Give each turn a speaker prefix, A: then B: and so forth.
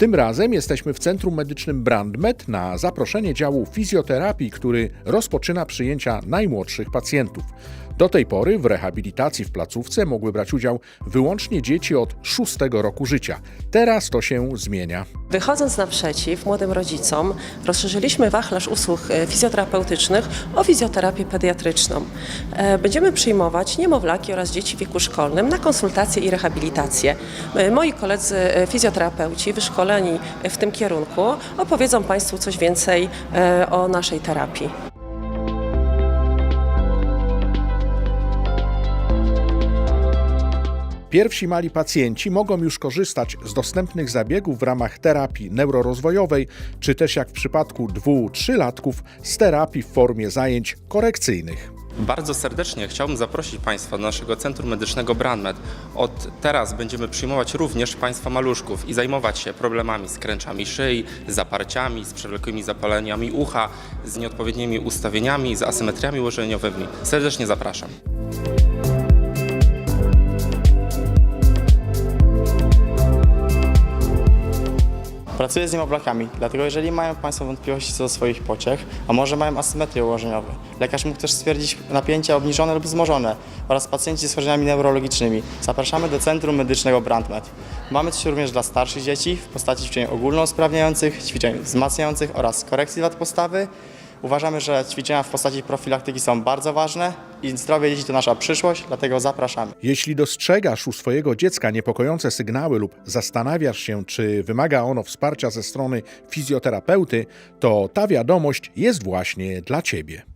A: Tym razem jesteśmy w Centrum Medycznym Brandmed na zaproszenie działu fizjoterapii, który rozpoczyna przyjęcia najmłodszych pacjentów. Do tej pory w rehabilitacji w placówce mogły brać udział wyłącznie dzieci od szóstego roku życia. Teraz to się zmienia.
B: Wychodząc naprzeciw młodym rodzicom, rozszerzyliśmy wachlarz usług e, fizjoterapeutycznych o fizjoterapię pediatryczną. E, Będziemy przyjmować niemowlaki oraz dzieci w wieku szkolnym na konsultacje i rehabilitację. E, Moi koledzy fizjoterapeuci wyszkoleni w tym kierunku opowiedzą Państwu coś więcej o naszej terapii.
A: Pierwsi mali pacjenci mogą już korzystać z dostępnych zabiegów w ramach terapii neurorozwojowej, czy też jak w przypadku dwu, trzylatków z terapii w formie zajęć korekcyjnych.
C: Bardzo serdecznie chciałbym zaprosić Państwa do naszego Centrum Medycznego Brandmed. Od teraz będziemy przyjmować również Państwa maluszków i zajmować się problemami z kręczami szyi, zaparciami, z przewlekłymi zapaleniami ucha, z nieodpowiednimi ustawieniami, z asymetriami łożeniowymi. Serdecznie zapraszam.
D: Pracuję z niemowlakami, dlatego jeżeli mają Państwo wątpliwości co do swoich pociech, a może mają asymetrie ułożeniowe, lekarz mógł też stwierdzić napięcia obniżone lub wzmożone oraz pacjenci z schorzeniami neurologicznymi. Zapraszamy do Centrum Medycznego Brandmed. Mamy coś również dla starszych dzieci w postaci ćwiczeń ogólnousprawniających, ćwiczeń wzmacniających oraz korekcji wad postawy. Uważamy, że ćwiczenia w postaci profilaktyki są bardzo ważne i zdrowie dzieci to nasza przyszłość, dlatego zapraszamy.
A: Jeśli dostrzegasz u swojego dziecka niepokojące sygnały lub zastanawiasz się, czy wymaga ono wsparcia ze strony fizjoterapeuty, to ta wiadomość jest właśnie dla Ciebie.